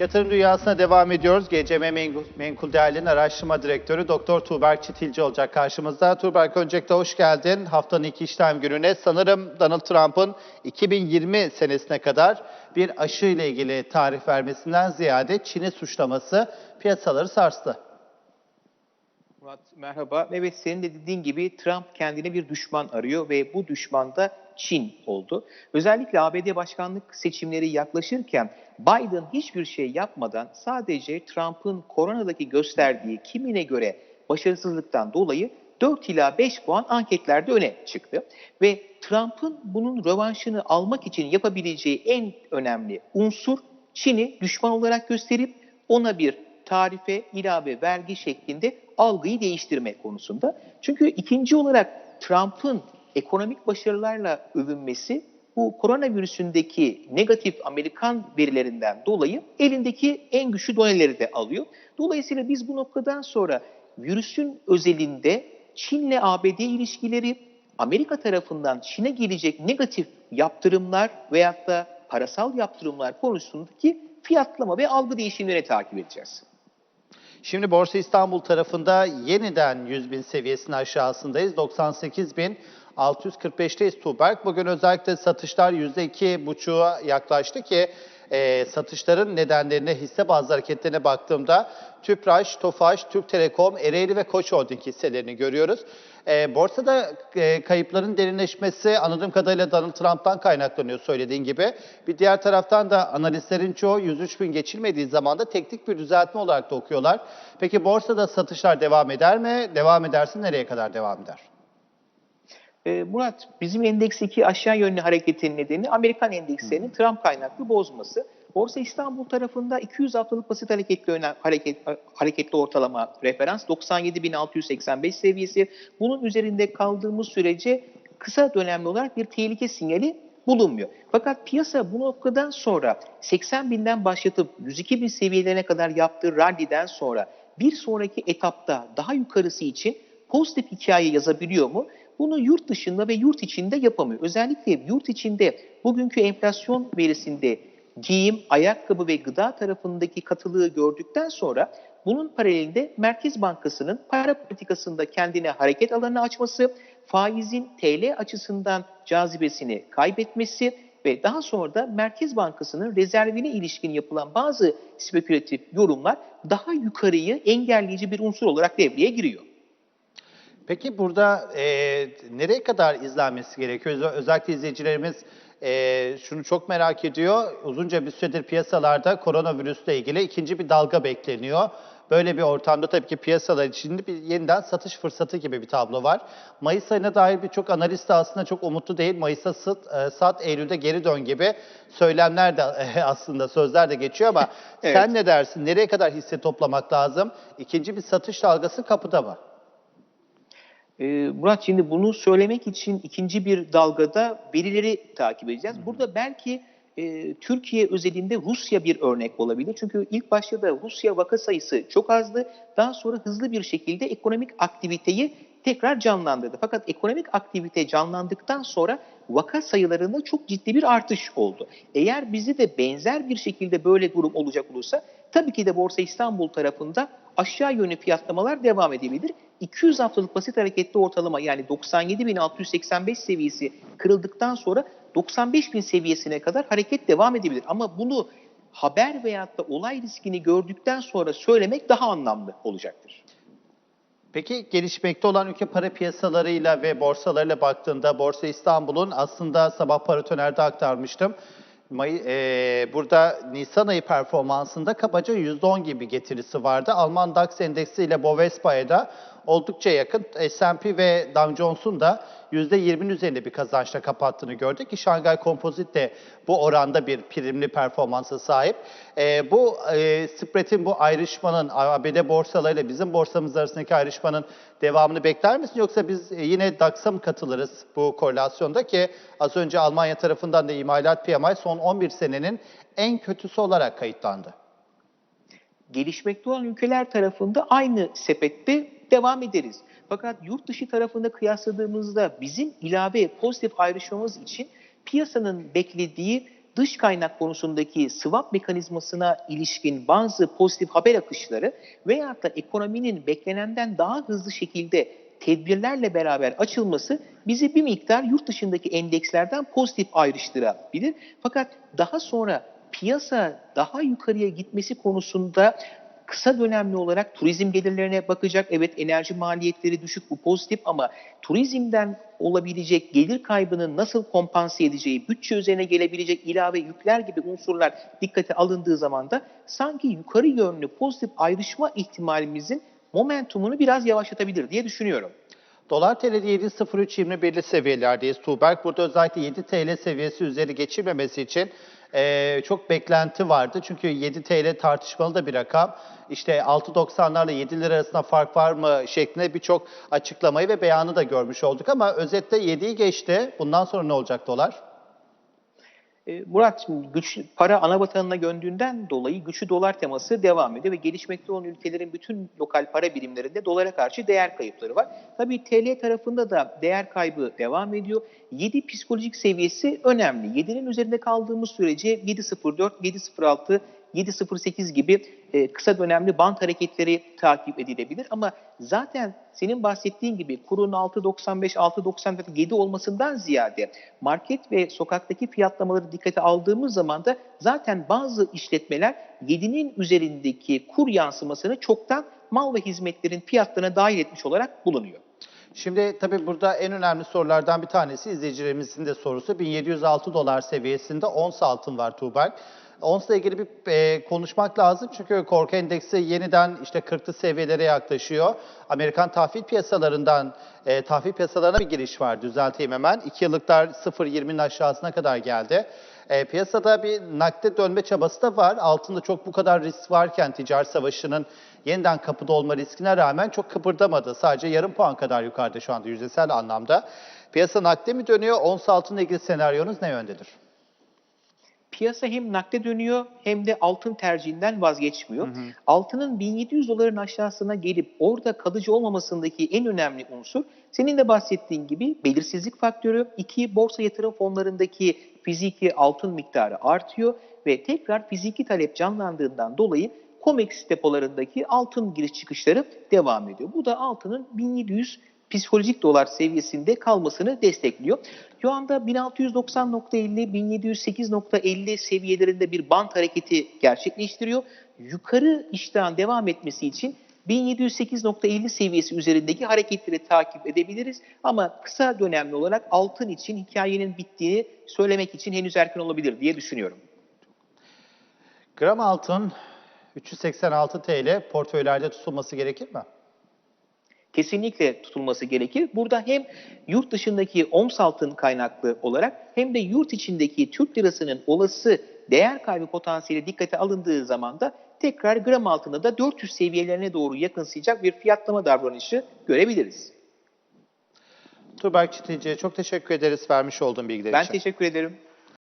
Yatırım dünyasına devam ediyoruz. GCM Menkul- Menkul Değerli'nin araştırma direktörü Doktor Tuğberk Çitilci olacak karşımızda. Tuğberk öncelikle hoş geldin. Haftanın ilk işlem gününe sanırım Donald Trump'ın 2020 senesine kadar bir aşı ile ilgili tarih vermesinden ziyade Çin'i suçlaması piyasaları sarstı. Murat merhaba. Evet senin de dediğin gibi Trump kendine bir düşman arıyor ve bu düşman da Çin oldu. Özellikle ABD başkanlık seçimleri yaklaşırken Biden hiçbir şey yapmadan sadece Trump'ın koronadaki gösterdiği kimine göre başarısızlıktan dolayı 4 ila 5 puan anketlerde öne çıktı. Ve Trump'ın bunun rövanşını almak için yapabileceği en önemli unsur Çin'i düşman olarak gösterip ona bir tarife, ilave, vergi şeklinde algıyı değiştirme konusunda. Çünkü ikinci olarak Trump'ın ekonomik başarılarla övünmesi bu koronavirüsündeki negatif Amerikan verilerinden dolayı elindeki en güçlü doneleri de alıyor. Dolayısıyla biz bu noktadan sonra virüsün özelinde Çin'le ABD ilişkileri, Amerika tarafından Çin'e gelecek negatif yaptırımlar veyahut da parasal yaptırımlar konusundaki fiyatlama ve algı değişimlerini takip edeceğiz. Şimdi Borsa İstanbul tarafında yeniden 100 bin seviyesinin aşağısındayız. 98 bin 645'teyiz Tuğberk. Bugün özellikle satışlar %2,5'a yaklaştı ki e, satışların nedenlerine, hisse bazlı hareketlerine baktığımda Tüpraş, Tofaş, Türk Telekom, Ereğli ve Koç Holding hisselerini görüyoruz. E, borsada e, kayıpların derinleşmesi anladığım kadarıyla Donald Trump'tan kaynaklanıyor söylediğin gibi. Bir diğer taraftan da analistlerin çoğu 103 bin geçilmediği zaman da teknik bir düzeltme olarak da okuyorlar. Peki borsada satışlar devam eder mi? Devam ederse nereye kadar devam eder? Ee, Murat, bizim endeksteki aşağı yönlü hareketin nedeni Amerikan endekslerinin Trump kaynaklı bozması. Borsa İstanbul tarafında 200 haftalık basit hareketli önem, hareket, hareketli ortalama referans 97.685 seviyesi. Bunun üzerinde kaldığımız sürece kısa dönemli olarak bir tehlike sinyali bulunmuyor. Fakat piyasa bu noktadan sonra 80 binden başlatıp 102 bin seviyelerine kadar yaptığı rally'den sonra bir sonraki etapta daha yukarısı için pozitif hikaye yazabiliyor mu? Bunu yurt dışında ve yurt içinde yapamıyor. Özellikle yurt içinde bugünkü enflasyon verisinde giyim, ayakkabı ve gıda tarafındaki katılığı gördükten sonra bunun paralelinde Merkez Bankası'nın para politikasında kendine hareket alanı açması, faizin TL açısından cazibesini kaybetmesi ve daha sonra da Merkez Bankası'nın rezervine ilişkin yapılan bazı spekülatif yorumlar daha yukarıyı engelleyici bir unsur olarak devreye giriyor. Peki burada e, nereye kadar izlenmesi gerekiyor? Öz- Özellikle izleyicilerimiz e, şunu çok merak ediyor. Uzunca bir süredir piyasalarda koronavirüsle ilgili ikinci bir dalga bekleniyor. Böyle bir ortamda tabii ki piyasalar için de bir yeniden satış fırsatı gibi bir tablo var. Mayıs ayına dair birçok analist de aslında çok umutlu değil. Mayıs'a sat, e, sat Eylül'de geri dön gibi söylemler de aslında sözler de geçiyor ama Evet. sen ne dersin? Nereye kadar hisse toplamak lazım? İkinci bir satış dalgası kapıda mı? Ee, Murat şimdi bunu söylemek için ikinci bir dalgada verileri takip edeceğiz. Burada belki e, Türkiye özelinde Rusya bir örnek olabilir. Çünkü ilk başta da Rusya vaka sayısı çok azdı. Daha sonra hızlı bir şekilde ekonomik aktiviteyi tekrar canlandırdı. Fakat ekonomik aktivite canlandıktan sonra vaka sayılarında çok ciddi bir artış oldu. Eğer bizi de benzer bir şekilde böyle durum olacak olursa tabii ki de Borsa İstanbul tarafında aşağı yönlü fiyatlamalar devam edebilir. 200 haftalık basit hareketli ortalama yani 97.685 seviyesi kırıldıktan sonra 95.000 seviyesine kadar hareket devam edebilir. Ama bunu haber veyahut da olay riskini gördükten sonra söylemek daha anlamlı olacaktır. Peki gelişmekte olan ülke para piyasalarıyla ve borsalarıyla baktığında Borsa İstanbul'un aslında sabah paratoner'de aktarmıştım. May, e, burada Nisan ayı performansında kabaca %10 gibi getirisi vardı. Alman DAX endeksi ile Bovespa'ya da oldukça yakın. S&P ve Dow Jones'un da %20'nin üzerinde bir kazançla kapattığını gördük ki Şangay Kompozit de bu oranda bir primli performansa sahip. E, bu e, spread'in bu ayrışmanın ABD borsalarıyla bizim borsamız arasındaki ayrışmanın devamını bekler misin? Yoksa biz e, yine DAX'a mı katılırız bu korelasyonda ki az önce Almanya tarafından da imalat PMI son 11 senenin en kötüsü olarak kayıtlandı. gelişmekte olan ülkeler tarafında aynı sepette devam ederiz. Fakat yurt dışı tarafında kıyasladığımızda bizim ilave pozitif ayrışmamız için piyasanın beklediği dış kaynak konusundaki swap mekanizmasına ilişkin bazı pozitif haber akışları veyahut da ekonominin beklenenden daha hızlı şekilde tedbirlerle beraber açılması bizi bir miktar yurt dışındaki endekslerden pozitif ayrıştırabilir. Fakat daha sonra piyasa daha yukarıya gitmesi konusunda kısa dönemli olarak turizm gelirlerine bakacak. Evet enerji maliyetleri düşük bu pozitif ama turizmden olabilecek gelir kaybını nasıl kompanse edeceği, bütçe üzerine gelebilecek ilave yükler gibi unsurlar dikkate alındığı zaman da sanki yukarı yönlü pozitif ayrışma ihtimalimizin momentumunu biraz yavaşlatabilir diye düşünüyorum. Dolar TL 7.03.21'li seviyelerdeyiz Tuğberk. Burada özellikle 7 TL seviyesi üzeri geçirmemesi için eee, çok beklenti vardı. Çünkü 7 TL tartışmalı da bir rakam. İşte 6.90'larla 7 lira arasında fark var mı şeklinde birçok açıklamayı ve beyanı da görmüş olduk. Ama özette 7'yi geçti. Bundan sonra ne olacak dolar? E, Murat güç, para ana vatanına döndüğünden dolayı güçlü dolar teması devam ediyor ve gelişmekte olan ülkelerin bütün lokal para birimlerinde dolara karşı değer kayıpları var. Tabii TL tarafında da değer kaybı devam ediyor. 7 psikolojik seviyesi önemli. 7'nin üzerinde kaldığımız sürece 7.04, 7.06, 7.08 gibi e, kısa dönemli band hareketleri takip edilebilir. Ama zaten senin bahsettiğin gibi kurun 6.95, 6.97 olmasından ziyade market ve sokaktaki fiyatlamaları dikkate aldığımız zaman da zaten bazı işletmeler 7'nin üzerindeki kur yansımasını çoktan mal ve hizmetlerin fiyatlarına dahil etmiş olarak bulunuyor. Şimdi tabii burada en önemli sorulardan bir tanesi izleyicilerimizin de sorusu. 1706 dolar seviyesinde ons altın var Tuğberk. Onsla ilgili bir e, konuşmak lazım çünkü korku endeksi yeniden işte 40'lı seviyelere yaklaşıyor. Amerikan tahvil piyasalarından e, tahvil piyasalarına bir giriş var düzelteyim hemen. 2 yıllıklar 0.20'nin aşağısına kadar geldi. E, piyasada bir nakde dönme çabası da var. Altında çok bu kadar risk varken ticaret savaşının yeniden kapıda olma riskine rağmen çok kıpırdamadı. Sadece yarım puan kadar yukarıda şu anda yüzdesel anlamda. Piyasa nakde mi dönüyor? Ons altınla ilgili senaryonuz ne yöndedir? Piyasa hem nakde dönüyor hem de altın tercihinden vazgeçmiyor. Altının 1700 doların aşağısına gelip orada kalıcı olmamasındaki en önemli unsur senin de bahsettiğin gibi belirsizlik faktörü. İki, borsa yatırım fonlarındaki fiziki altın miktarı artıyor ve tekrar fiziki talep canlandığından dolayı COMEX depolarındaki altın giriş çıkışları devam ediyor. Bu da altının 1700 psikolojik dolar seviyesinde kalmasını destekliyor. Şu anda 1690.50, 1708.50 seviyelerinde bir band hareketi gerçekleştiriyor. Yukarı iştahın devam etmesi için 1708.50 seviyesi üzerindeki hareketleri takip edebiliriz. Ama kısa dönemli olarak altın için hikayenin bittiğini söylemek için henüz erken olabilir diye düşünüyorum. Gram altın 386 TL portföylerde tutulması gerekir mi? Kesinlikle tutulması gerekir. Burada hem yurt dışındaki ons altın kaynaklı olarak hem de yurt içindeki Türk lirasının olası değer kaybı potansiyeli dikkate alındığı zaman da tekrar gram altında da 400 seviyelerine doğru yakınsayacak bir fiyatlama davranışı görebiliriz. Tuğberk Çitici'ye çok teşekkür ederiz vermiş olduğun bilgiler Ben için. teşekkür ederim.